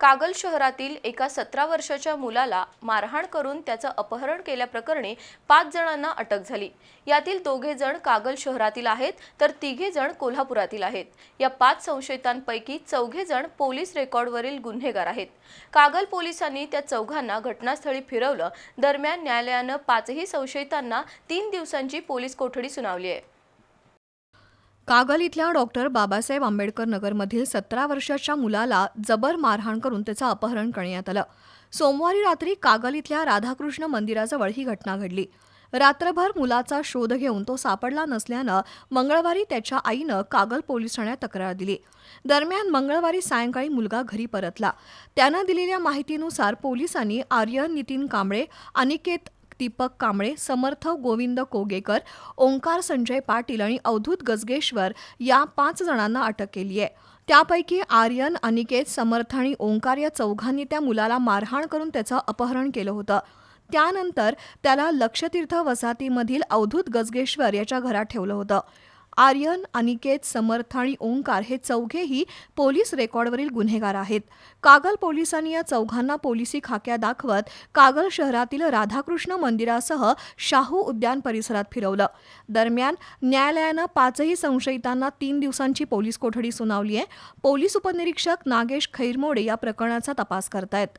कागल शहरातील एका सतरा वर्षाच्या मुलाला मारहाण करून त्याचं अपहरण केल्याप्रकरणी पाच जणांना अटक झाली. यातील दोघे जण कागल शहरातील आहेत तर तिघे जण कोल्हापुरातील आहेत. या पाच संशयितांपैकी चौघे जण पोलीस रेकॉर्डवरील गुन्हेगार आहेत. कागल पोलिसांनी त्या चौघांना घटनास्थळी फिरवलं. दरम्यान न्यायालयानं पाचही संशयितांना तीन दिवसांची पोलीस कोठडी सुनावली आहे. कागल इथल्या डॉक्टर बाबासाहेब आंबेडकर नगरमधील सतरा वर्षाच्या मुलाला जबर मारहाण करून त्याचं अपहरण करण्यात आलं. सोमवारी रात्री कागल इथल्या राधाकृष्ण मंदिराजवळ ही घटना घडली. रात्रभर मुलाचा शोध घेऊन तो सापडला नसल्यानं मंगळवारी त्याच्या आईनं कागल पोलीस ठाण्यात तक्रार दिली. दरम्यान मंगळवारी सायंकाळी मुलगा घरी परतला. त्यानं दिलेल्या माहितीनुसार पोलिसांनी आर्यन नितीन कांबळे अनिकेत दीपक कांबळे समर्थ गोविंद कोगेकर ओंकार संजय पाटील आणि अवधूत गजगेश्वर या पाच जणांना अटक केली आहे. त्यापैकी आर्यन अनिकेत समर्थ आणि ओंकार या चौघांनी त्या मुलाला मारहाण करून त्याचं अपहरण केलं होतं. त्यानंतर त्याला लक्षतीर्थ वसाहतीमधील अवधूत गजगेश्वर याच्या घरात ठेवलं होतं. आर्यन अनिकेत समर्थ आणि ओंकार हे चौघेही पोलीस रेकॉर्डवरील गुन्हेगार आहेत. कागल पोलिसांनी या चौघांना पोलिसी खाक्या दाखवत कागल शहरातील राधाकृष्ण मंदिरासह शाहू उद्यान परिसरात फिरवलं. दरम्यान न्यायालयानं पाचही संशयितांना तीन दिवसांची पोलीस कोठडी सुनावली आहे पोलीस उपनिरीक्षक नागेश खैरमोडे या प्रकरणाचा तपास करतायत.